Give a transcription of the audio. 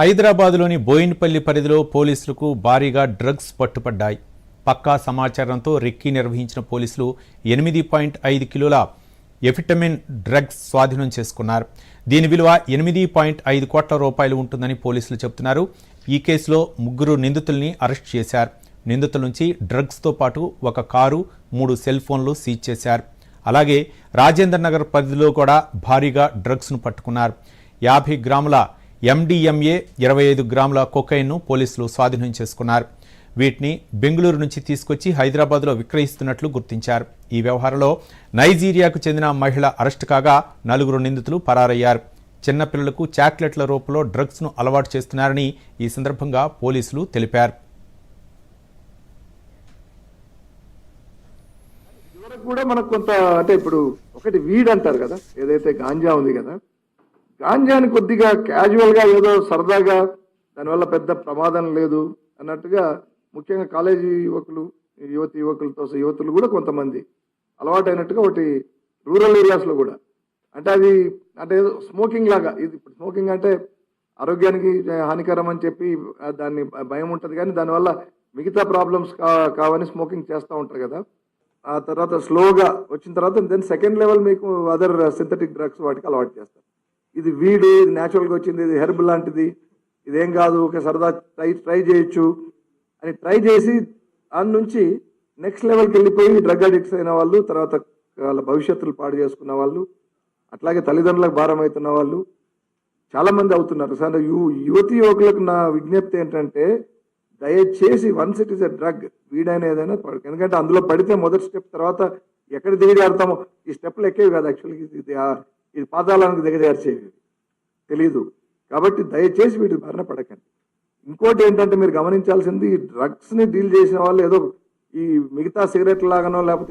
హైదరాబాద్లోని బోయిన్పల్లి పరిధిలో పోలీసులకు భారీగా డ్రగ్స్ పట్టుపడ్డాయి. పక్కా సమాచారంతో రెక్కీ నిర్వహించిన పోలీసులు ఎనిమిది పాయింట్ ఐదు కిలోల ఎఫిటమిన్ డ్రగ్స్ స్వాధీనం చేసుకున్నారు. దీని విలువ ఎనిమిది పాయింట్ ఐదు కోట్ల రూపాయలు ఉంటుందని పోలీసులు చెబుతున్నారు. ఈ కేసులో ముగ్గురు నిందితుల్ని అరెస్ట్ చేశారు. నిందితుల నుంచి డ్రగ్స్తో పాటు ఒక కారు మూడు సెల్ ఫోన్లు సీజ్ చేశారు. అలాగే రాజేంద్ర నగర్ పరిధిలో కూడా భారీగా డ్రగ్స్ను పట్టుకున్నారు. యాభై గ్రాముల ఎండిఎంఏ ఇరవై ఐదు గ్రాముల కొకైన్ను పోలీసులు స్వాధీనం చేసుకున్నారు. వీటిని బెంగళూరు నుంచి తీసుకొచ్చి హైదరాబాద్లో విక్రయిస్తున్నట్లు గుర్తించారు. ఈ వ్యవహారంలో నైజీరియాకు చెందిన మహిళ అరెస్టు కాగా నలుగురు నిందితులు పరారయ్యారు. చిన్నపిల్లలకు చాక్లెట్ల రూపంలో డ్రగ్స్ను అలవాటు చేస్తున్నారని ఈ సందర్భంగా పోలీసులు తెలిపారు. కూడా మనకు కొంత అంటే ఇప్పుడు ఒకటి వీడ్ అంటారు కదా ఏదైతే గాంజా ఉంది కదా గాంజాని కొద్దిగా క్యాజువల్గా ఏదో సరదాగా దానివల్ల పెద్ద ప్రమాదం లేదు అన్నట్టుగా ముఖ్యంగా కాలేజీ యువకులు యువతి యువకులతో యువతులు కూడా కొంతమంది అలవాటైనట్టుగా ఒకటి రూరల్ ఏరియాస్లో కూడా. అంటే అది అంటే ఏదో స్మోకింగ్ లాగా ఇది ఇప్పుడు స్మోకింగ్ అంటే ఆరోగ్యానికి హానికరం అని చెప్పి దాన్ని భయం ఉంటుంది కానీ దానివల్ల మిగతా ప్రాబ్లమ్స్ కా కావని స్మోకింగ్ చేస్తూ ఉంటారు కదా. ఆ తర్వాత స్లోగా వచ్చిన తర్వాత దెన్ సెకండ్ లెవెల్ మీకు అదర్ సింథటిక్ డ్రగ్స్ వాటికి అలవాటు చేస్తారు. ఇది వీడు ఇది న్యాచురల్గా వచ్చింది ఇది హెర్బ్ లాంటిది ఇదేం కాదు ఒక సరదా ట్రై ట్రై చేయొచ్చు అని ట్రై చేసి దాని నుంచి నెక్స్ట్ లెవెల్కి వెళ్ళిపోయి డ్రగ్ అడిక్ట్స్ అయిన వాళ్ళు తర్వాత వాళ్ళ భవిష్యత్తులు పాడు చేసుకున్న వాళ్ళు అట్లాగే తల్లిదండ్రులకు భారం అవుతున్న వాళ్ళు చాలామంది అవుతున్నారు. సార్ యు యువతి యువకులకు నా విజ్ఞప్తి ఏంటంటే దయచేసి once it is a drug వీడైనా ఏదైనా ఎందుకంటే అందులో పడితే మొదటి స్టెప్ తర్వాత ఎక్కడ దిగజారుతామో ఈ స్టెప్లు ఎక్కేవి కాదు యాక్చువల్గా ఇది ఆ- పాతాళానికి దిగజార్చేవి తెలీదు. కాబట్టి దయచేసి వీటి బారిన పడకండి. ఇంకోటి ఏంటంటే మీరు గమనించాల్సింది ఈ డ్రగ్స్ని డీల్ చేసిన వాళ్ళు ఏదో ఈ మిగతా సిగరెట్ లాగానో లేకపోతే